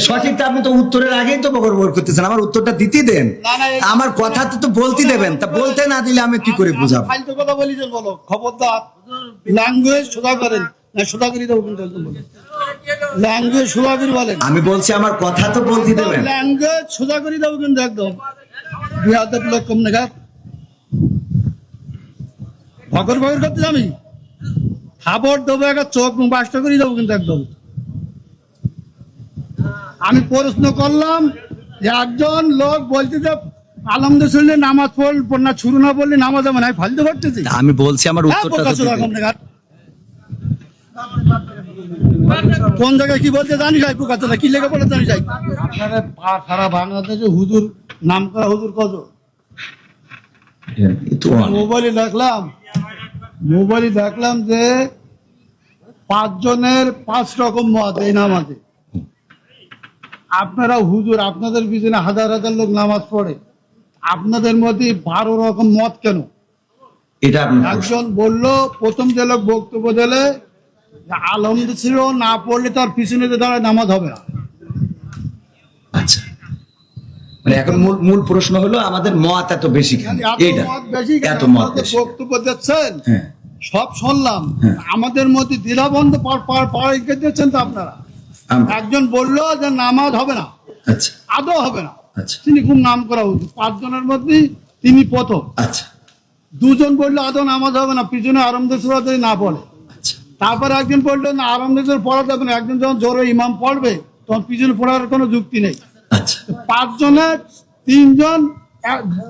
সঠিকটা আপনি তো উত্তরের আগেই তো বকর বকর করতেছেন। আমার উত্তরটা দিতে দেন। না, না, এই- আমার কথা তো বলতে দেবেন। তা বলতে না দিলে আমি কি করে বুঝাবো? ফাইলতে কথা বলি বলো। খবরদার। ল্যাঙ্গুয়েজ সোজা করেন আমি বলছি আমার কথা তো বলতে দেবেন। ল্যাঙ্গুয়েজ সোজা করে দেবো কিন্তু একদম কম দেখা ভগর ভগর করতে আমি খাবার দেবো একটা চোখ বাস্ট করে দেবো কিন্তু একদম। আমি প্রশ্ন করলাম যে একজন লোক বলতে যে আলমদে শুনলে নামাজ পড়ল না শুরু না বললে নামাজ না। আমি ফালতু করতেছি। আমি বলছি আমার হ্যাঁ, উত্তরটা কোন জায়গায় কি বলতে জানি যাই প্রকাশ কি লেগে পড়ে জানি যাই আপনারা সারা বাংলাদেশে হুজুর নাম করা হুজুর কত? মোবাইলে দেখলাম মোবাইলে দেখলাম যে পাঁচজনের পাঁচ রকম মত এই নামাজে। আপনারা হুজুর আপনাদের পিছনে হাজার হাজার লোক নামাজ পড়ে। আপনাদের মধ্যে বারো রকম মত কেন? এটা একজন বলল প্রথম যে লোক বক্তব্য দিলে যে আলমদ ছিল না পড়লে তার পিছনে যে দাঁড়ায় নামাজ হবে না। আচ্ছা। মানে এখন মূল মূল প্রশ্ন হলো আমাদের মত এত বেশি কেন? এত মত বক্তব্য দিচ্ছেন। হ্যাঁ। সব শুনলাম। হ্যাঁ। আমাদের মধ্যে দ্বিধাবন্ধ পার পার পার দিচ্ছেন তো আপনারা। একজন বলল যে নামাজ হবে না। আচ্ছা। আদৌ হবে না। আচ্ছা। তিনি খুব নাম করা উচিত। পাঁচজনের মধ্যে তিনি প্রথম। আচ্ছা। দুজন বলল আদৌ নামাজ হবে না? পিছনে আরামদেশ্বর যদি না বলে আচ্ছা। তারপরে একজন বলল না আরামদেশ্বর পড়া যাবে না একজন যখন জোরে ইমাম পড়বে তখন পিছনে পড়ার কোনো যুক্তি নেই। আচ্ছা। পাঁচজনের তিনজন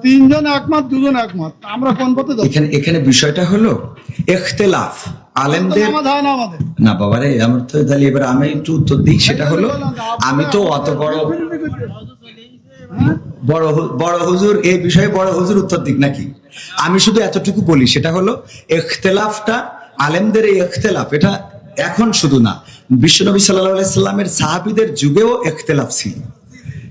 তিনজন একমত দুজন একমত। আমরা কোন পথে এখানে এখানে বিষয়টা হলো এখতেলাফ। আলেমদের না বাবারে আমার তো তাহলে এবার আমি একটু উত্তর দিই সেটা হলো আমি তো অত বড় বড় বড় হুজুর এই বিষয়ে বড় হুজুর উত্তর দিক নাকি? আমি শুধু এতটুকু বলি সেটা হলো এখতেলাফটা আলেমদের এই এখতেলাফ এটা এখন শুধু না বিশ্বনবী সাল্লাহ সাল্লামের সাহাবিদের যুগেও এখতেলাফ ছিল।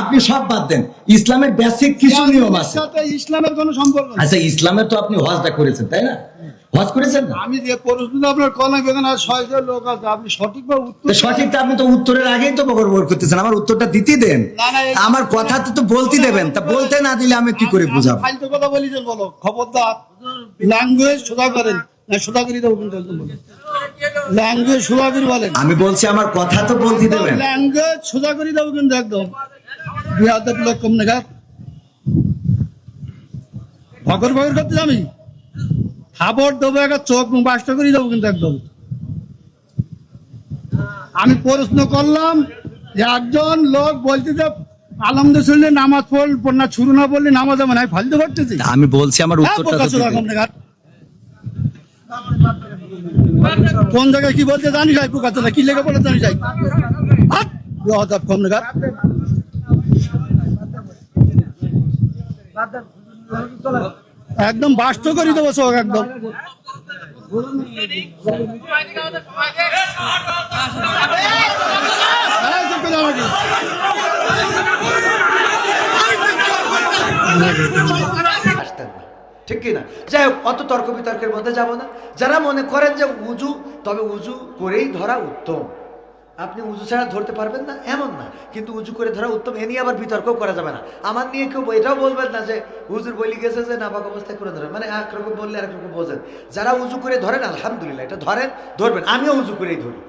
আপনি সব বাদ দেন। ইসলামের বেসিক কিছু নিয়ম আছে। ইসলামের কোনো সম্পর্ক আচ্ছা ইসলামের তো আপনি হজটা করেছেন তাই না? হজ করেছেন না? আমি যে আপনার কলাম এখানে আর ছয়জন লোক আছে আপনি সঠিকভাবে উত্তর তো সঠিকটা আপনি তো উত্তরের আগেই তো বকর করতেছেন আমার উত্তরটা দিতে দেন। আমার কথা তো বলতে দেবেন তা বলতে না দিলে আমি কি করে বুঝাবো? ফাইলতে কথা বলি যে বলো খবরদার ল্যাঙ্গুয়েজ সোজা করেন। না সোজা করে দেবো কিন্তু ল্যাঙ্গুয়েজ সোজা করে বলেন। আমি বলছি আমার কথা তো বলতে দেবেন। ল্যাঙ্গুয়েজ সোজা করে দেবো কিন্তু একদম। বিহাদের লোক কম দেখা ভগর ভগর করতে আমি খাবার দেবো একটা চোখ মুখ বাস্ট করে দেবো কিন্তু একদম। আমি প্রশ্ন করলাম যে একজন লোক বলতে যে আলমদে শুনলে নামাজ পড়ল না শুরু না বললে নামাজ হবে না। ফালতু করতেছি। আমি বলছি আমার উত্তরটা কোন জায়গায় কি বলতে জানি যাই প্রকাশ কি লেগে বলে জানি যাই একদম বাস্ত করে দেবো চোখ, একদম। আমাকে। ঠিক কি না যাই হোক, অত তর্ক বিতর্কের মধ্যে যাব না। যারা মনে করেন যে উজু তবে উজু করেই ধরা উত্তম। আপনি উজু ছাড়া ধরতে পারবেন না, এমন না। কিন্তু উজু করে ধরা উত্তম, এ নিয়ে আবার বিতর্ক করা যাবে না। আমার নিয়ে কেউ এটাও বলবেন না যে হুজুর বলি গেছে যে নাপাক অবস্থায় করে ধরেন। মানে একরকম বললে একরকম বোঝেন। যারা উজু করে ধরেন, আলহামদুলিল্লাহ, এটা ধরেন, ধরবেন। আমিও উজু করেই ধরি।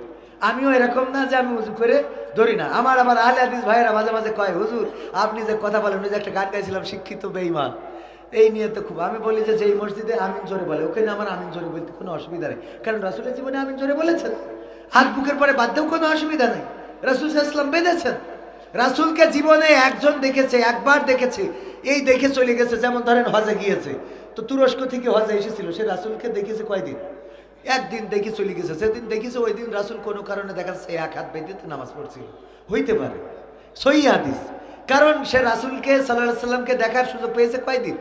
আমিও এরকম না যে আমি উজু করে ধরি না। আমার আবার আহলে হাদিস ভাইয়েরা মাঝে মাঝে কয়, হুজুর, আপনি যে কথা বলেন যে একটা গান গাইছিলাম, শিক্ষিত বেইমান এই নিয়ে তো খুব, আমি বলি যে যেই মসজিদে আমিন জোরে বলে, ওখানে আমার আমিন জোরে বলতে কোনো অসুবিধা নেই। কারণ রাসুলের জীবনে আমিন জোরে বলেছেন। হাত বুকের পরে বাধ্য কোনো অসুবিধা নেই। রাসুল ইসলাম বেঁধেছেন। রাসুলকে জীবনে একজন দেখেছে, একবার দেখেছে, এই দেখে চলে গেছে, যেমন ধরেন হজে গিয়েছে। তো তুরস্ক থেকে হজে এসেছিল, সে রাসুলকে দেখেছে কয়দিন? একদিন দেখে চলে গেছে সেদিন দেখেছে ওই দিন রাসুল কোনো কারণে দেখা যাচ্ছে এক হাত বেঁধে নামাজ পড়ছিল। হইতে পারে। সই হাদিস। কারণ সে রাসুলকে সাল্লাহ সাল্লামকে দেখার সুযোগ পেয়েছে কয়দিন?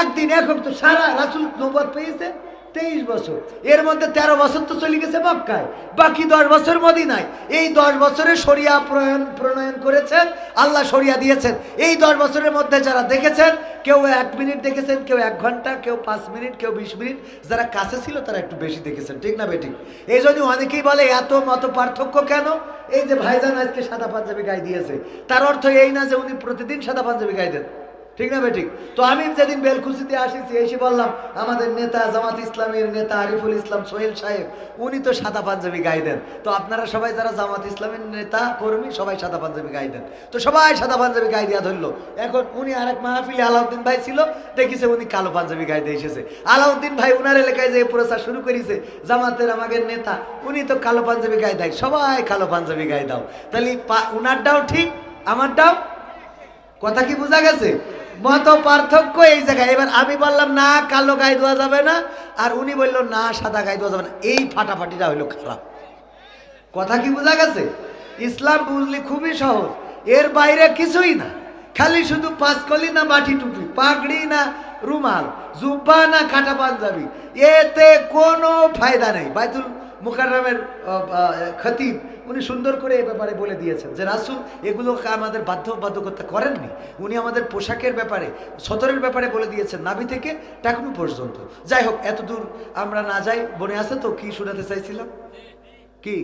একদিন, এখন তো সারা রাসুল নোবর পেয়েছে। তেইশ বছর। এর মধ্যে তেরো বছর তো চলে গেছে মক্কায়। বাকি দশ বছর মদিনায় এই দশ বছরে সরিয়া প্রয়ন প্রণয়ন করেছেন, আল্লাহ সরিয়া দিয়েছেন। এই দশ বছরের মধ্যে যারা দেখেছেন, কেউ এক মিনিট দেখেছেন, কেউ এক ঘণ্টা, কেউ পাঁচ মিনিট, কেউ বিশ মিনিট, যারা কাছে ছিল তারা একটু বেশি দেখেছেন, ঠিক না বেঠিক? এই জন্য অনেকেই বলে, এত মত পার্থক্য কেন? এই যে ভাইজান আজকে সাদা পাঞ্জাবি গায়ে দিয়েছে। তার অর্থ এই না যে উনি প্রতিদিন সাদা পাঞ্জাবি গায়ে দেন। ঠিক না বেঠিক তো আমি যেদিন বেলকুচিতে আসিছি, এসে বললাম, আমাদের নেতা জামাত ইসলামের নেতা আরিফুল ইসলাম সোহেল সাহেব, উনি তো সাদা পাঞ্জাবি গায়ে দেন। তো আপনারা সবাই যারা জামাত ইসলামের নেতা, কর্মী, সবাই সাদা পাঞ্জাবি গায়ে দেন। তো সবাই সাদা পাঞ্জাবি গাই দিয়া ধরলো। এখন উনি আরেক মাহফিলে আলাউদ্দিন ভাই ছিল, দেখিছে উনি কালো পাঞ্জাবি গায়ে দিয়ে এসেছে। আলাউদ্দিন ভাই উনার এলাকায় যে প্রচার শুরু করেছে, জামাতের আমাদের নেতা, উনি তো কালো পাঞ্জাবি গায়ে দেয়। সবাই কালো পাঞ্জাবি গায়ে দাও। তাহলে উনারটাও ঠিক আমারটাও কথা কি বোঝা গেছে? মত পার্থক্য এই জায়গায়। এবার আমি বললাম, না, কালো গায়ে দেওয়া যাবে না। আর উনি বলল, না, সাদা গায়ে দেওয়া যাবে না। এই ফাটাফাটিটা হইল খারাপ। কথা কি বোঝা গেছে? ইসলাম বুঝলি খুবই সহজ। এর বাইরে কিছুই না। খালি শুধু পাঁচকলি না, মাটি টুপি, পাগড়ি না, রুমাল, জুব্বা না, কাটা পাঞ্জাবি। এতে কোনো ফায়দা নেই। বাইতুল মুকাররমের খতিব, উনি সুন্দর করে এ ব্যাপারে বলে দিয়েছেন যে, রাসুল, এগুলোকে আমাদের বাধ্য বাধ্যকতা করেননি। উনি আমাদের পোশাকের ব্যাপারে, সতরের ব্যাপারে বলে দিয়েছেন, নাভি থেকে টাকনু পর্যন্ত। যাই হোক এত দূর আমরা না যাই বনে আছে তো কি শোনাতে চাইছিলাম? কি?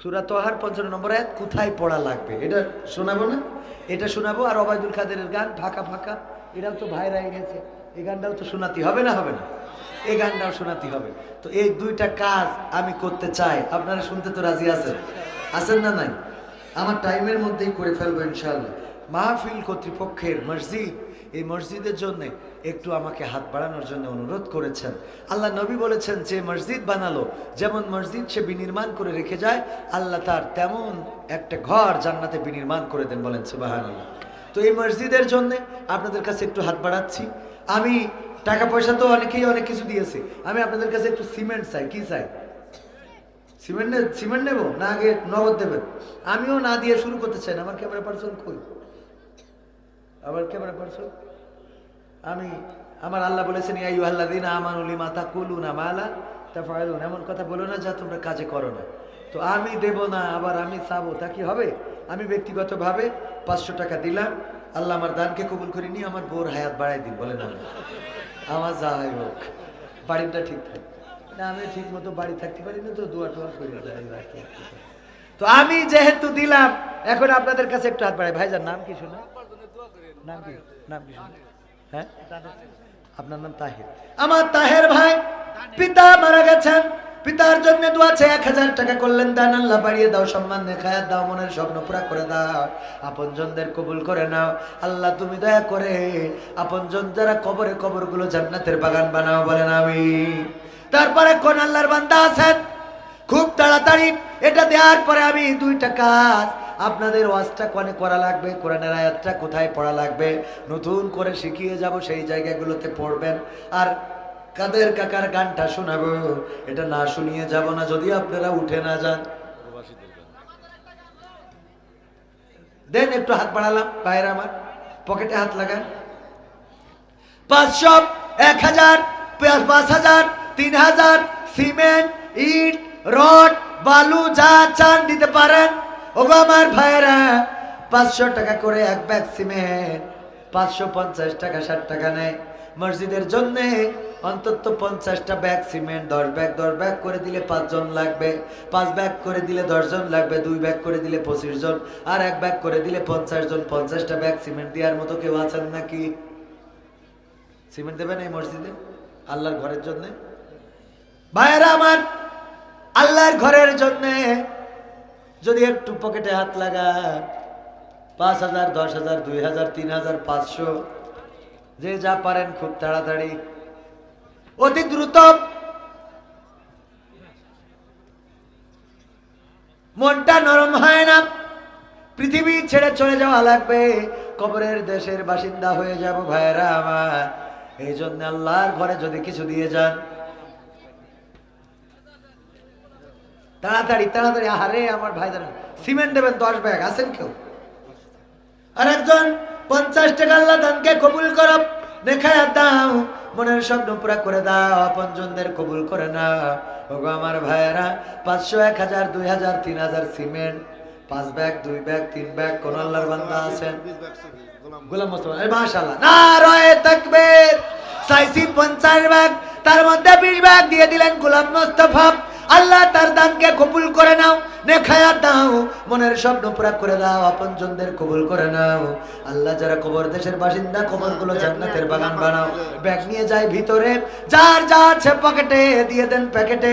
সুরা তোহার পঞ্চান্ন নম্বর আয়াত, কোথায় পড়া লাগবে? এটা শোনাবো না? এটা শোনাবো, আর অবায়দুল কাদেরের গান, ফাঁকা ফাঁকা। এটাও তো ভাইরাই গেছে এই গানটাও তো শোনাতে হবে না হবে না? এই গানটাও শোনাতে হবে। তো এই দুইটা কাজ আমি করতে চাই। আপনারা শুনতে তো রাজি আছেন? আছেন না নাই? আমার টাইমের মধ্যেই করে ফেলব ইনশাল্লাহ মাহফিল কর্তৃপক্ষের মসজিদ, এই মসজিদের জন্য একটু আমাকে হাত বাড়ানোর জন্য অনুরোধ করেছেন। আল্লাহ নবী বলেছেন, যে মসজিদ বানালো, যেমন মসজিদ সে বিনির্মাণ করে রেখে যায়, আল্লাহ তার তেমন একটা ঘর জান্নাতে বিনির্মাণ করে দেন বলেন সুবাহান তো এই মসজিদের জন্য আপনাদের কাছে একটু হাত বাড়াচ্ছি। আমি টাকা পয়সা তো অনেকেই অনেক কিছু দিয়েছে। আমি আপনাদের কাছে একটু সিমেন্ট চাই, কি চাই? সিমেন্ট নে- সিমেন্ট নেব না আগে নগদ দেবেন? আমিও না দিয়ে শুরু করতে চাই না। আমার ক্যামেরা পার্সন কই? আমার ক্যামেরা পার্সন আমি, আমার আল্লাহ বলেছেন ইয়াইউ আল্লাদিন আমানুলি মাতা কুলুনা মালা তা ফায়লুন এমন কথা বলো না যা তোমরা কাজে করো না। তো আমি দেব না, আবার আমি চাবো। তা কি হবে? আমি ব্যক্তিগতভাবে পাঁচশো টাকা দিলাম। আল্লাহ আমার দানকে কবুল করিনি আমার বোর হায়াত বাড়াই দিন বলে না আমার যা হয় হোক, বাড়িটা ঠিক থাকে। না, আমি ঠিক মতো বাড়ি থাকতে পারি না তো, দোয়া টোয়া করে। তো আমি যেহেতু দিলাম, এখন আপনাদের কাছে একটু হাত বাড়াই। ভাইজার নাম কি শোনা? নাম কি? নাম কি শোনা? হ্যাঁ? আপনার নাম তাহের। আমার তাহের ভাই পিতা মারা গেছেন। পিতার জন্য দোয়া আছে এক হাজার টাকা করলেন, দান আল্লাহ বাড়িয়ে দাও, সম্মান দেখায় দাও, মনের স্বপ্ন পুরা করে দাও। আপনজনদের কবুল করে নাও। আল্লাহ তুমি দয়া করে আপনজন যারা কবরে কবরগুলো জান্নাতের বাগান বানাও, বলেন আমি তারপরে কোন আল্লাহর বান্দা আছেন। খুব তাড়াতাড়ি এটা দেওয়ার পরে আমি দুইটা কাজ। আপনাদের ওয়াজটা কনে করা লাগবে, কোরআনের আয়াতটা কোথায় পড়া লাগবে? নতুন করে শিখিয়ে যাব, সেই জায়গাগুলোতে পড়বেন। আর কাদের কাকার গানটা শোনাবো? এটা না শুনিয়ে যাব না, যদি আপনারা উঠে না যান। দেন একটু হাত বাড়ালাম বাইরে আমার। পকেটে হাত লাগান। পাঁচশো এক হাজার পাঁচ হাজার তিন হাজার সিমেন্ট, ইট, রড, বালু, যা চান দিতে পারেন। ওগো আমার ভাইয়েরা, পাঁচশো টাকা করে এক ব্যাগ সিমেন্ট, পাঁচশো পঞ্চাশ টাকা, ষাট টাকা নেয়। মসজিদের জন্য অন্তত পঞ্চাশটা ব্যাগ সিমেন্ট, দশ ব্যাগ দশ ব্যাগ করে দিলে পাঁচজন লাগবে। পাঁচ ব্যাগ করে দিলে দশজন লাগবে, দুই ব্যাগ করে দিলে পঁচিশ জন আর এক ব্যাগ করে দিলে পঞ্চাশ জন পঞ্চাশটা ব্যাগ সিমেন্ট দেওয়ার মতো কেউ আছেন নাকি? সিমেন্ট দেবেন এই মসজিদে? আল্লাহর ঘরের জন্য? ভাইয়েরা আমার, আল্লাহর ঘরের জন্য যদি একটু পকেটে হাত লাগা পাঁচ হাজার, দশ হাজার, দুই হাজার, তিন হাজার, পাঁচশো, যে যা পারেন খুব তাড়াতাড়ি। অতি দ্রুত। মনটা নরম হয় না। পৃথিবী ছেড়ে চলে যাওয়া লাগবে। কবরের দেশের বাসিন্দা হয়ে যাব ভাইয়েরা আমার। এই জন্য আল্লাহর ঘরে যদি কিছু দিয়ে যান। তাড়াতাড়ি তাড়াতাড়ি। আহারে, আমার ভাই দাঁড়ান। সিমেন্ট দেবেন দশ ব্যাগ। আছেন কেউ? আর একজন পঞ্চাশ টাকা আল্লাহ দানকে কবুল করো। দেখায় দাও। মনের স্বপ্ন পুরা করে দাও, আপনজনদের কবুল করে না ওগো আমার ভাইয়েরা, পাঁচশো, এক হাজার, দুই হাজার, তিন হাজার সিমেন্ট, পাঁচ ব্যাগ, দুই ব্যাগ, তিন ব্যাগ, কোন আল্লাহর বান্দা আছেন? গোলাম মোস্তফা মাশাআল্লাহ, নারায়ে তাকবীর সাইসি পঞ্চাশ ভাগ তার মধ্যে বিশ ব্যাগ দিয়ে দিলেন গোলাম মোস্তফা। আল্লাহ তার দানকে কবুল করে নাও নেখায়া দাও, মনের স্বপ্ন পুরা করে দাও, আপনজনদের কবুল করে নাও। আল্লাহ যারা কবর দেশের বাসিন্দা কবরগুলো জান্নাতের বাগান বানাও। ব্যাগ নিয়ে যায় ভিতরে, যার যা আছে পকেটে দিয়ে দেন প্যাকেটে